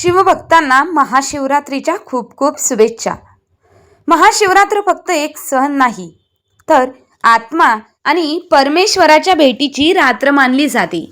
शिवभक्तांना महाशिवरात्रीच्या खूप खूप शुभेच्छा. महाशिवरात्र फक्त एक सण नाही तर आत्मा आणि परमेश्वराच्या भेटीची रात्र मानली जाते.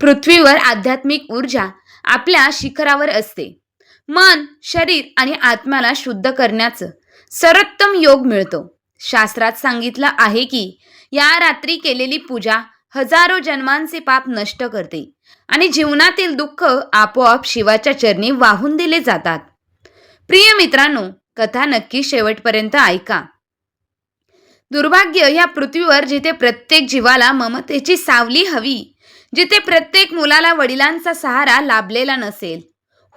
पृथ्वीवर आध्यात्मिक ऊर्जा आपल्या शिखरावर असते. मन शरीर आणि आत्म्याला शुद्ध करण्याचं सर्वोत्तम योग मिळतो. शास्त्रात सांगितलं आहे की या रात्री केलेली पूजा हजारो जन्मांचे पाप नष्ट करते आणि जीवनातील दुःख आपोआप शिवाच्या चरणी वाहून दिले जातात. प्रिय मित्रांनो कथा नक्की शेवटपर्यंत ऐका. दुर्भाग्य या पृथ्वीवर जिथे प्रत्येक जीवाला ममतेची सावली हवी जिथे प्रत्येक मुलाला वडिलांचा सहारा लाभलेला नसेल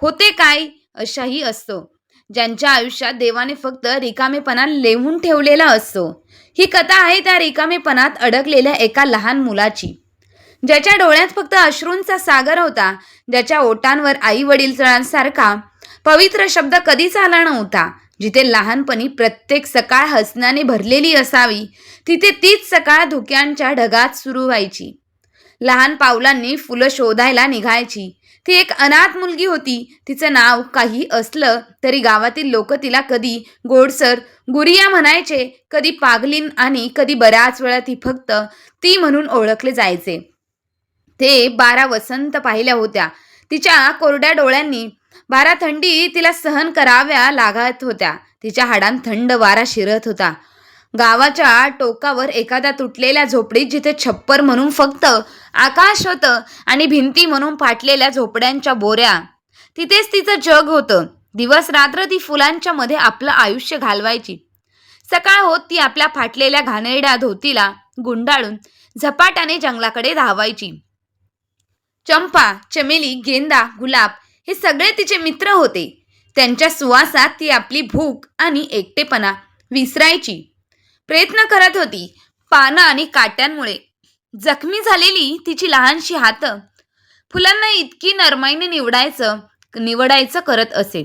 होते काय अशाही असतो. ज्यांच्या आयुष्यात देवाने फक्त रिकामेपणा लिहून ठेवलेला असतो ही कथा आहे त्या रिकामेपणात अडकलेल्या एका लहान मुलाची. ज्याच्या डोळ्यात फक्त अश्रूंचा सागर होता ज्याच्या ओटांवर आई वडीलसारखा पवित्र शब्द कधीच आला नव्हता. जिथे लहानपणी प्रत्येक सकाळ हसण्याने भरलेली असावी तिथे तीच सकाळ धुक्यांच्या ढगात सुरू व्हायची. लहान पावलांनी फुलं शोधायला निघायची. ती एक अनाथ मुलगी होती. तिचं नाव काही असलं तरी गावातील लोक तिला कधी गोडसर गुरिया म्हणायचे कधी पागलीन आणि कधी बऱ्याच वेळा ती फक्त ती म्हणून ओळखले जायचे. ते बारा वसंत पाहिल्या होत्या. तिच्या कोरड्या डोळ्यांनी बारा थंडी तिला सहन कराव्या लागत होत्या. तिच्या हाडांत थंड वारा शिरत होता. गावाच्या टोकावर एखाद्या तुटलेल्या झोपडीत जिथे छप्पर म्हणून फक्त आकाश होतं आणि भिंती म्हणून फाटलेल्या झोपड्यांच्या बोऱ्या. तिथेच तिचं जग होतं. दिवस रात्र ती फुलांच्या मध्ये आपलं आयुष्य घालवायची. सकाळ होत ती आपल्या फाटलेल्या घाणेरड्या धोतीला गुंडाळून झपाट्याने जंगलाकडे धावायची. चंपा चमेली गेंदा गुलाब हे सगळे तिचे मित्र होते. त्यांच्या सुवासात ती आपली भूक आणि एकटेपणा विसरायची. प्रयत्न करत होती पानं आणि काट्यांमुळे. जखमी झालेली तिची लहानशी हातं फुलांना इतकी नरमाईने निवडायचं निवडायचं करत असे.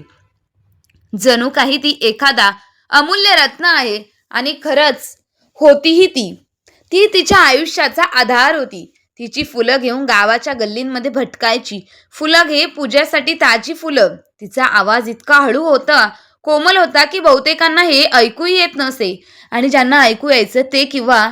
जणू काही ती एखादा अमूल्य रत्न आहे आणि खरंच होतीही ती. ती तिच्या आयुष्याचा आधार होती. तिची फुलं घेऊन गावाच्या गल्लींमध्ये भटकायची. फुलं घे पूजेसाठी ताजी फुलं. तिचा आवाज इतका हळू होता कोमल होता की बहुतेकांना हे ऐकूही येत नसे. आणि ज्यांना ऐकू यायचं ते किंवा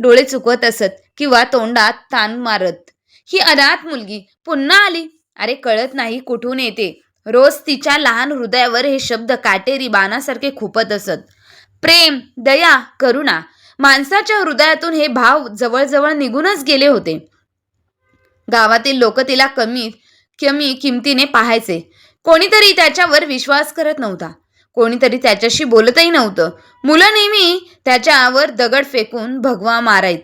डोळे चुकवत असत किंवा तोंडात ताण मारत. ही अनाथ मुलगी पुन्हा आली. अरे कळत नाही कुठून येते. रोज तिच्या लहान हृदयावर हे शब्द काटेरी बाणासारखे खुपत असत. प्रेम दया करुणा माणसाच्या हृदयातून हे भाव जवळजवळ निघूनच गेले होते. गावातील लोक तिला कमी कमी किमतीने पाहायचे. कोणीतरी त्याच्यावर विश्वास करत नव्हता. कोणीतरी त्याच्याशी बोलतही नव्हतं. मुलं नेहमी त्याच्यावर दगड फेकून भगवा मारायत.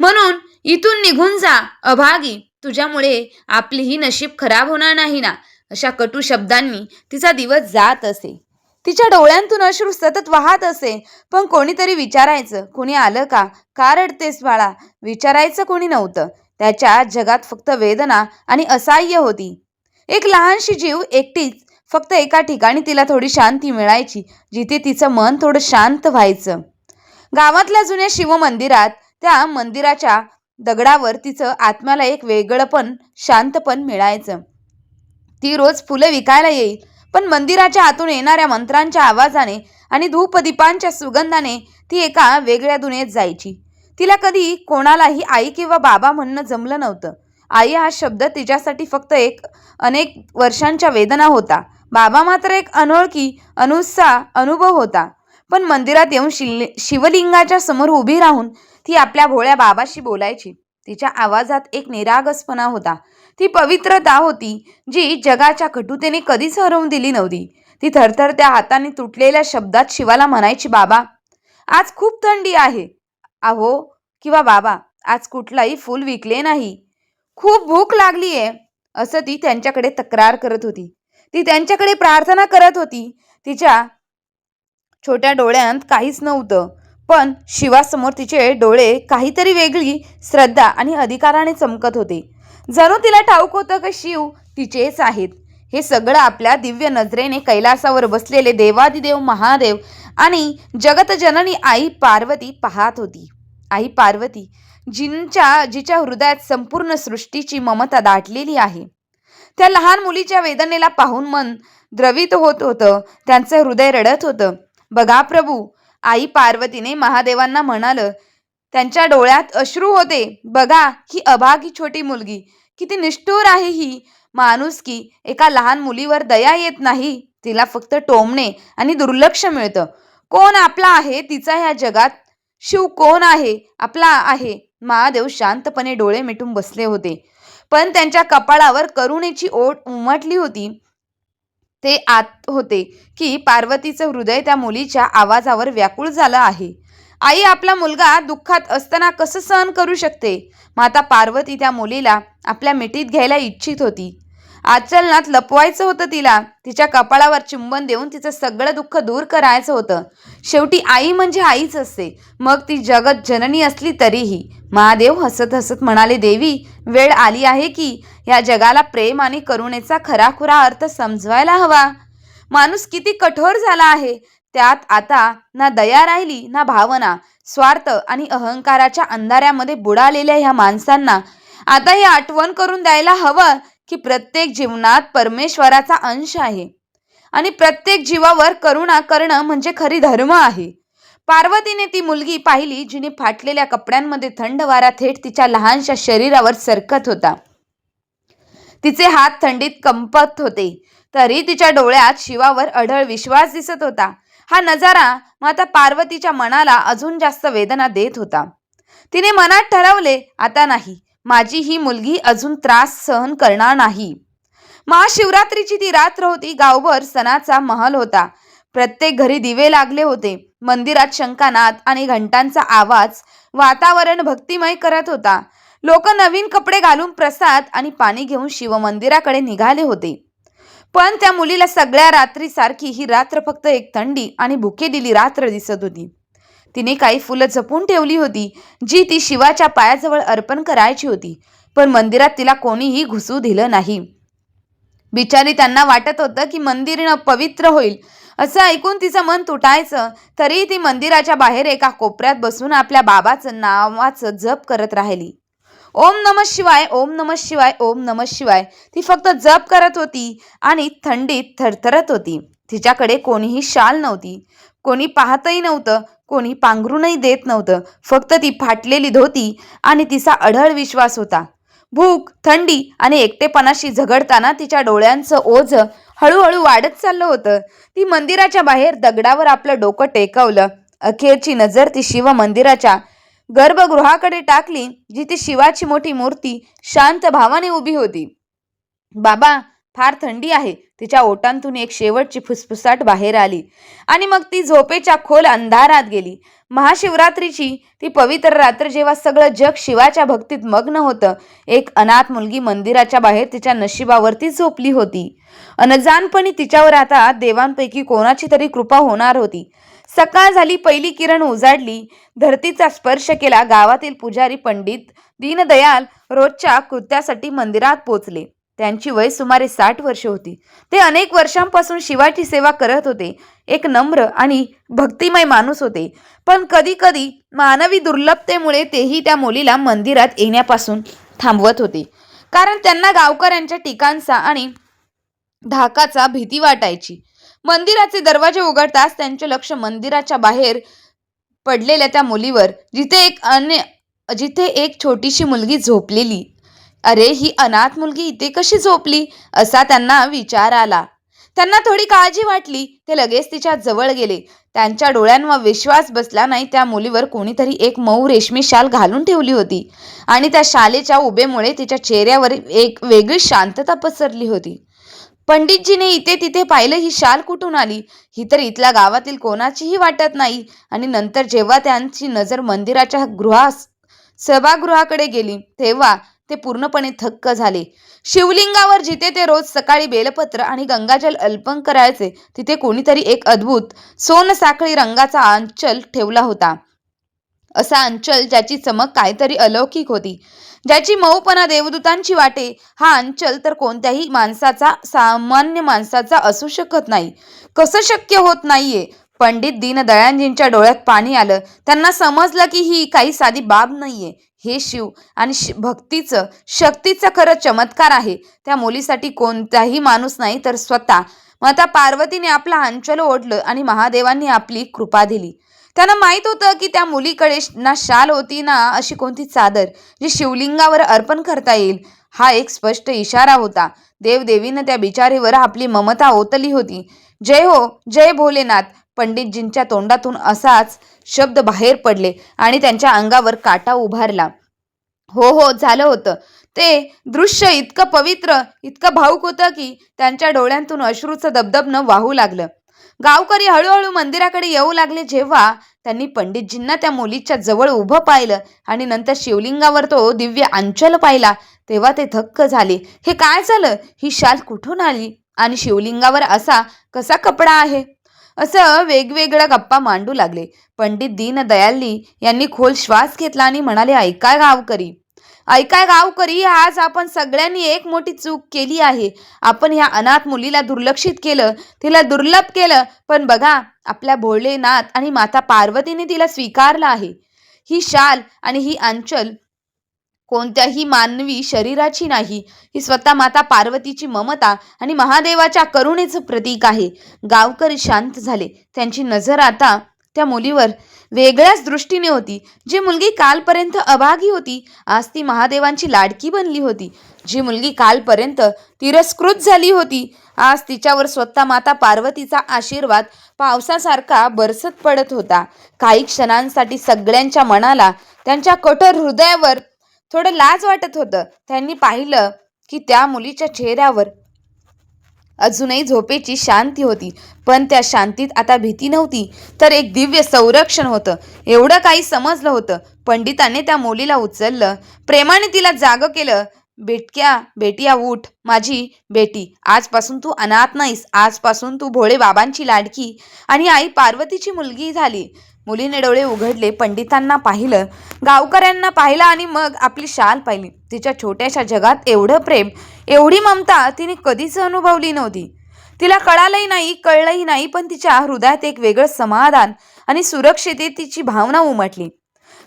म्हणून इथून निघून जा अभागी. तुझ्यामुळे आपलीही नशीब खराब होणार नाही ना? अशा कटू शब्दांनी तिचा दिवस जात असे. तिच्या डोळ्यांतून अश्रू सतत वाहत असे. पण कोणीतरी विचारायचं कोणी आलं का? का रडतेस बाळा? विचारायचं कोणी नव्हतं. त्याच्या जगात फक्त वेदना आणि असहाय्य होती. एक लहानशी जीव एकटीच फक्त एका ठिकाणी तिला थोडी शांती मिळायची जिथे तिचं मन थोडं शांत व्हायचं. गावातल्या जुन्या शिवमंदिरात त्या मंदिराच्या दगडावर तिचं आत्म्याला एक वेगळंपण शांतपण मिळायचं. ती रोज फुलं विकायला येईल पण मंदिराच्या आतून येणाऱ्या मंत्रांच्या आवाजाने आणि धूपदीपांच्या सुगंधाने ती एका वेगळ्या दुनियेत जायची. तिला कधी कोणालाही आई किंवा बाबा म्हणणं जमलं नव्हतं. आई हा शब्द तिच्यासाठी फक्त एक अनेक वर्षांच्या वेदना होता. बाबा मात्र एक अनोळखी अनुत्साह अनुभव होता. पण मंदिरात येऊन शिल शिवलिंगाच्या समोर उभी राहून ती आपल्या भोळ्या बाबाशी बोलायची. तिच्या आवाजात एक निरागसपणा होता. ती पवित्रता होती जी जगाच्या कटुतेने कधीच हरवून दिली नव्हती. ती थरथरत्या हाताने तुटलेल्या शब्दात शिवाला म्हणायची बाबा आज खूप थंडी आहे. अहो किंवा बाबा आज कुठलाही फूल विकले नाही. खूप भूक लागली आहे असं ती त्यांच्याकडे तक्रार करत होती. ती त्यांच्याकडे प्रार्थना करत होती. तिच्या छोट्या डोळ्यांत काहीच नव्हतं. पण शिवासमोर तिचे डोळे काहीतरी वेगळी श्रद्धा आणि अधिकाराने चमकत होते. जणू तिला ठाऊक होतं की शिव तिचेच आहेत. हे सगळं आपल्या दिव्य नजरेने कैलासावर बसलेले देवादिदेव महादेव आणि जगतजननी आई पार्वती पाहत होती. आई पार्वती जिंच्या जिच्या हृदयात संपूर्ण सृष्टीची ममता दाटलेली आहे. त्या लहान मुलीच्या वेदनेला पाहून मन द्रवित होत होतं. त्यांचं हृदय रडत होतं. बघा प्रभू आई पार्वतीने महादेवांना म्हणालं त्यांच्या डोळ्यात अश्रू होते. बघा ही अभागी छोटी मुलगी. किती निष्ठुर आहे ही. माणूस की एका लहान मुलीवर दया येत नाही. तिला फक्त टोमणे आणि दुर्लक्ष मिळतं. कोण आपला आहे तिचा ह्या जगात? शिव कोण आहे? आपला आहे. महादेव शांतपणे डोळे मिटून बसले होते. पण त्यांच्या कपाळावर करुणेची ओढ उमटली होती. ते आत होते की पार्वतीचं हृदय त्या मुलीच्या आवाजावर व्याकुळ झालं आहे. आई आपला मुलगा दुःखात असताना कसं सहन करू शकते? माता पार्वती त्या मुलीला आपल्या मिठीत घ्यायला इच्छित होती. आचलनात लपवायचं होतं तिला. तिच्या कपाळावर चुंबन देऊन तिचं सगळं दुःख दूर करायचं होतं. शेवटी आई म्हणजे आईच असते. मग ती जगत जननी असली तरीही. महादेव हसत हसत म्हणाले देवी वेळ आली आहे की या जगाला प्रेम आणि करुणेचा खराखुरा अर्थ समजवायला हवा. माणूस किती कठोर झाला आहे. त्यात आता ना दया राहिली ना भावना. स्वार्थ आणि अहंकाराच्या अंधाऱ्यामध्ये बुडालेल्या ह्या माणसांना आता हे आठवण करून द्यायला हवं. की प्रत्येक जीवनात परमेश्वराचा अंश आहे. आणि प्रत्येक जीवावर करुणा करणं म्हणजे खरी धर्म आहे. पार्वतीने ती मुलगी पाहिली जिने फाटलेल्या कपड्यांमध्ये थंड वारा थेट तिच्या लहानशा शरीरावर सरकत होता. तिचे हात थंडीत कंपत होते. तरी तिच्या डोळ्यात शिवावर अढळ विश्वास दिसत होता. हा नजारा माता पार्वतीच्या मनाला अजून जास्त वेदना देत होता. तिने मनात ठरवले आता नाही. माझी ही मुलगी अजून त्रास सहन करणार नाही. महाशिवरात्रीची ती रात्र होती गावभर सणाचा महल होता. प्रत्येक घरी दिवे लागले होते. मंदिरात शंकानाथ आणि घंटांचा आवाज वातावरण भक्तिमय करत होता. लोक नवीन कपडे घालून प्रसाद आणि पाणी घेऊन शिवमंदिराकडे निघाले होते. पण त्या मुलीला सगळ्या रात्रीसारखी ही रात्र फक्त एक थंडी आणि भुकेलेली रात्र दिसत होती. तिने काही फुलं जपून ठेवली होती जी ती शिवाच्या पायाजवळ अर्पण करायची होती पण मंदिरात तिला कोणीही घुसू दिलं नाही. बिचारी त्यांना वाटत होतं की मंदिर पवित्र होईल असं ऐकून तिचं मन तुटायचं तरीही ती मंदिराच्या बाहेर एका कोपऱ्यात बसून आपल्या बाबाचं नावाचं जप करत राहिली. ओम नम शिवाय ओम नम शिवाय ओम नम शिवाय ती फक्त जप करत होती आणि थंडीत थरथरत होती. तिच्याकडे कोणीही शाल नव्हती कोणी पाहतही नव्हतं कोणी पांघरूनही देत नव्हतं. फक्त ती फाटलेली धोती आणि तिचा अढळ विश्वास होता. भूक थंडी आणि एकटेपणाशी झगडताना तिच्या डोळ्यांचं ओझ हळूहळू वाढत चाललं होतं. ती मंदिराच्या बाहेर दगडावर आपलं डोकं टेकवलं. अखेरची नजर ती शिव मंदिराच्या गर्भगृहाकडे टाकली जिथे शिवाची मोठी मूर्ती शांत भावाने उभी होती. बाबा फार थंडी आहे. तिच्या ओटांतून एक शेवटची फुसफुसाट बाहेर आली. आणि मग ती झोपेच्या खोल अंधारात गेली. महाशिवरात्रीची ती पवित्र रात्र जेव्हा सगळं जग शिवाच्या भक्तीत मग्न होतं एक अनाथ मुलगी मंदिराच्या बाहेर तिच्या नशिबावरती झोपली होती. अनजानपणी तिच्यावर आता देवांपैकी कोणाची तरी कृपा होणार होती. सकाळ झाली पहिली किरण उजाडली. धरतीचा स्पर्श केला. गावातील पुजारी पंडित दीनदयाल रोजच्या कृत्यासाठी मंदिरात पोचले. त्यांची वय सुमारे साठ वर्ष होती. ते अनेक वर्षांपासून शिवाची सेवा करत होते. एक नम्र आणि भक्तिमय माणूस होते. पण कधी कधी मानवी दुर्लभतेमुळे तेही त्या मुलीला मंदिरात येण्यापासून थांबवत होते. कारण त्यांना गावकऱ्यांच्या टीकांचा आणि धाकाचा भीती वाटायची. मंदिराचे दरवाजे उघडताच त्यांचे लक्ष मंदिराच्या बाहेर पडलेल्या त्या मुलीवर जिथे एक अन्य जिथे एक छोटीशी मुलगी झोपलेली. अरे ही अनाथ मुलगी इथे कशी झोपली? असा त्यांना विचार आला. त्यांना थोडी काळजी वाटली. ते लगेच तिच्या जवळ गेले. त्यांच्या डोळ्यांवर विश्वास बसला नाही. त्या मुलीवर कोणीतरी एक मऊ रेशमी शाल घालून ठेवली होती. आणि त्या शालेच्या उभेमुळे तिच्या चेहऱ्यावर एक वेगळी शांतता पसरली होती. पंडितजीने इथे तिथे पाहिलं ही शाल कुठून आली? ही तर इथल्या गावातील कोणाचीही वाटत नाही. आणि नंतर जेव्हा त्यांची नजर मंदिराच्या गृहास सभागृहाकडे गेली तेव्हा ते पूर्णपणे थक्क झाले. शिवलिंगावर जिथे ते रोज सकाळी बेलपत्र आणि गंगाजल अर्पण करायचे तिथे कोणीतरी एक अद्भुत सोनसाखळी रंगाचा अंचल ठेवला होता. असा अंचल ज्याची चमक काहीतरी अलौकिक होती. ज्याची मऊपणा देवदूतांची वाटे हा अंचल तर कोणत्याही माणसाचा सामान्य माणसाचा असू शकत नाही. कसं शक्य होत नाहीये? पंडित दीनदयाळजींच्या डोळ्यात पाणी आलं. त्यांना समजलं की ही काही साधी बाब नाहीये. हे शिव आणि भक्तीचं शक्तीचं खरं चमत्कार आहे. त्या मुलीसाठी कोणताही माणूस नाही तर स्वतः. माता पार्वतीने आपला अंचल ओढलं आणि महादेवांनी आपली कृपा दिली. त्यांना माहीत होतं की त्या मुलीकडे ना शाल होती ना अशी कोणती चादर जी शिवलिंगावर अर्पण करता येईल. हा एक स्पष्ट इशारा होता. देवदेवीनं त्या बिचारीवर आपली ममता ओतली होती. जय हो जय भोलेनाथ. पंडितजींच्या तोंडातून असाच शब्द बाहेर पडले आणि त्यांच्या अंगावर काटा उभारला. हो हो झालं होतं. ते दृश्य इतकं पवित्र इतकं भाऊक होतं की त्यांच्या डोळ्यांतून अश्रूचं दबदबनं वाहू लागलं. गावकरी हळूहळू मंदिराकडे येऊ लागले जेव्हा त्यांनी पंडितजींना त्या मुलीच्या जवळ उभं पाहिलं आणि नंतर शिवलिंगावर तो दिव्य अंचल पाहिला. तेव्हा ते थक्क झाले. हे काय झालं? ही शाल कुठून आली? आणि शिवलिंगावर असा कसा कपडा आहे? असं वेगवेगळ्या गप्पा मांडू लागले. पंडित दीनदयालजी यांनी खोल श्वास घेतला आणि म्हणाले ऐकाय गावकरी. ऐकाय गावकरी आज आपण सगळ्यांनी एक मोठी चूक केली आहे. आपण ह्या अनाथ मुलीला दुर्लक्षित केलं तिला दुर्लभ केलं पण बघा आपल्या भोळेनाथ आणि माता पार्वतीने तिला स्वीकारलं आहे. ही शाल आणि ही अंचल कोणत्याही मानवी शरीराची नाही. ही स्वतः माता पार्वतीची ममता आणि महादेवाच्या करुणेचं प्रतीक आहे. गावकरी शांत झाले. त्यांची नजर आता त्या मुलीवर वेगळ्याच दृष्टीने होती. जी मुलगी कालपर्यंत अभागी होती आज ती महादेवांची लाडकी बनली होती. जी मुलगी कालपर्यंत तिरस्कृत झाली होती आज तिच्यावर स्वतः माता पार्वतीचा आशीर्वाद पावसासारखा बरसत पडत होता. काही क्षणांसाठी सगळ्यांच्या मनाला त्यांच्या कठोर हृदयावर थोडं लाज वाटत होतं. त्यांनी पाहिलं की त्या मुलीच्या चेहऱ्यावर अजूनही झोपेची शांती होती. पण त्या शांतीत आता भीती नव्हती तर एक दिव्य संरक्षण होतं. एवढं काही समजलं होतं. पंडिताने त्या मुलीला उचललं. प्रेमाने तिला जाग केलं. बेटक्या बेटिया उठ. माझी बेटी. आजपासून तू अनाथ नाहीस. आजपासून तू भोळे बाबांची लाडकी. आणि आई पार्वतीची मुलगी झाली. मुलीने डोळे उघडले पंडितांना पाहिलं गावकऱ्यांना पाहिलं आणि मग आपली शाल पाहिली. तिच्या छोट्याशा जगात एवढं प्रेम एवढी ममता तिने कधीच अनुभवली नव्हती. तिला कळालंही नाही कळलंही नाही पण तिच्या हृदयात एक वेगळं समाधान आणि सुरक्षिततेची भावना उमटली.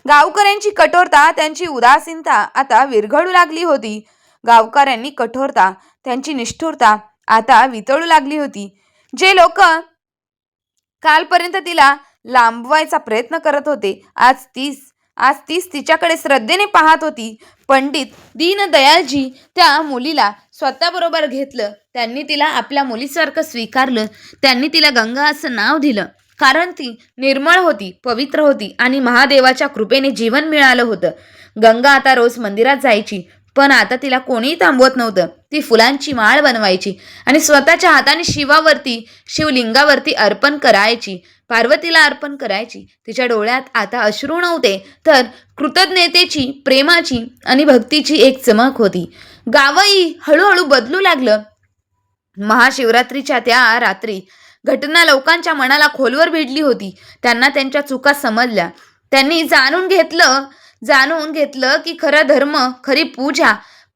गावकऱ्यांची कठोरता त्यांची उदासीनता आता विरघळू लागली होती. गावकऱ्यांनी कठोरता त्यांची निष्ठुरता आता वितळू लागली होती. जे लोक कालपर्यंत तिला लांबवायचा प्रयत्न करत होते. आज तीस आज तीच तिच्याकडे श्रद्धेने पाहत होती. पंडित दीनदयालजी त्या मुलीला स्वतःबरोबर घेतलं. त्यांनी तिला आपल्या मुलीसारखं स्वीकारलं. त्यांनी तिला गंगा असं नाव दिलं. कारण ती निर्मळ होती पवित्र होती आणि महादेवाच्या कृपेने जीवन मिळालं होतं. गंगा आता रोज मंदिरात जायची पण आता तिला कोणीही थांबवत नव्हतं. ती फुलांची माळ बनवायची आणि स्वतःच्या हाताने शिवावरती शिवलिंगावरती अर्पण करायची. पार्वतीला अर्पण करायची. तिच्या डोळ्यात आता अश्रू नव्हते तर कृतज्ञतेची प्रेमाची आणि भक्तीची एक चमक होती. गावही हळूहळू बदलू लागलं. महाशिवरात्रीच्या त्या रात्री घटना लोकांच्या मनाला खोलवर भिडली होती. त्यांना त्यांच्या चुका समजल्या. त्यांनी जाणून घेतलं जाणून घेतलं की खरा धर्म खरी पूजा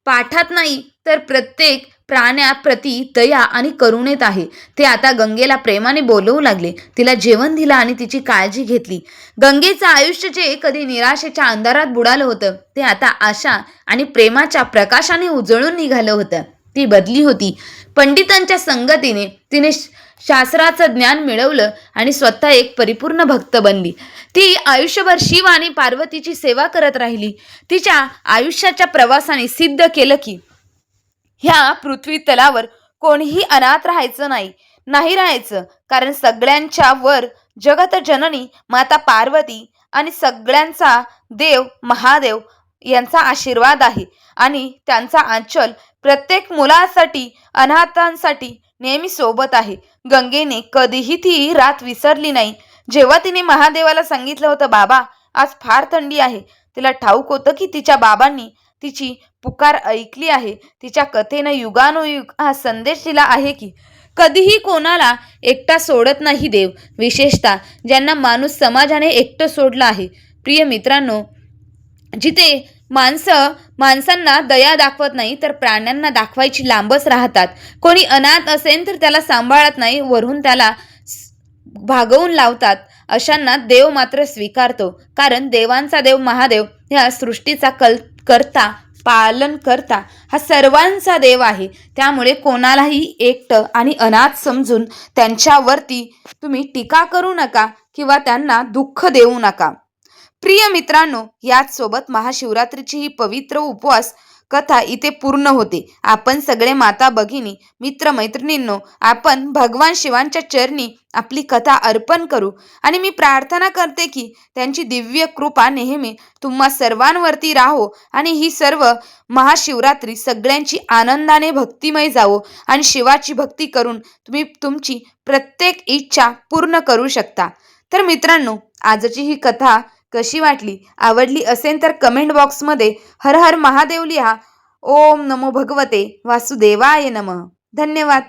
पाठात नाही तर प्रत्येक प्राण्याप्रती दया आणि करुणेत आहे. ते आता गंगेला प्रेमाने बोलवू लागले. तिला जेवण दिलं आणि तिची काळजी घेतली. गंगेचं आयुष्य जे कधी निराशेच्या अंधारात बुडालं होतं ते आता आशा आणि प्रेमाच्या प्रकाशाने उजळून निघालं होतं. ती बदली होती. पंडितांच्या संगतीने तिने श- शास्त्राचं ज्ञान मिळवलं आणि स्वतः एक परिपूर्ण भक्त बनली. ती आयुष्यभर शिव आणि पार्वतीची सेवा करत राहिली. तिच्या आयुष्याच्या प्रवासाने सिद्ध केलं की ह्या पृथ्वी तलावर कोणीही अनाथ राहायचं नाही नाही राहायचं. कारण सगळ्यांच्या वर जगत जननी माता पार्वती आणि सगळ्यांचा देव महादेव यांचा आशीर्वाद आहे आणि त्यांचा आंचल प्रत्येक मुलासाठी अनाथांसाठी नेहमी सोबत आहे. गंगेने कधीही ती रात विसरली नाही. जेव्हा तिने महादेवाला सांगितलं होतं बाबा आज फार थंडी आहे. तिला ठाऊक होतं की तिच्या बाबांनी तिची पुकार ऐकली आहे. तिच्या कथेनं युगानुयुग हा संदेश दिला आहे की कधीही कोणाला एकटा सोडत नाही देव. विशेषतः ज्यांना माणूस समाजाने एकटं सोडलं आहे. प्रिय मित्रांनो जिथे माणसं माणसांना दया दाखवत नाही तर प्राण्यांना दाखवायची लांबच राहतात. कोणी अनाथ असेल तर त्याला सांभाळत नाही वरून त्याला भागवून लावतात. अशांना देव मात्र स्वीकारतो. कारण देवांचा देव महादेव ह्या सृष्टीचा कल करता पालन करता हा सर्वांचा देव आहे. त्यामुळे कोणालाही एकटं आणि अनाथ समजून त्यांच्यावरती तुम्ही टीका करू नका किंवा त्यांना दुःख देऊ नका. प्रिय मित्रांनो याचसोबत महाशिवरात्रीची ही पवित्र उपवास कथा इथे पूर्ण होते. आपण सगळे माता भगिनी मित्रमैत्रिणींनो आपण भगवान शिवांच्या चरणी आपली कथा अर्पण करू. आणि मी प्रार्थना करते की त्यांची दिव्य कृपा नेहमी तुम्हा सर्वांवरती राहो आणि ही सर्व महाशिवरात्री सगळ्यांची आनंदाने भक्तिमय जावो आणि शिवाची भक्ती करून तुम्ही तुमची प्रत्येक इच्छा पूर्ण करू शकता. तर मित्रांनो आजची ही कथा कशी वाटली? आवडली असेल तर कमेंट बॉक्समध्ये हर हर महादेव लिहा. ओम नमो भगवते. वासुदेवाय नमः. धन्यवाद.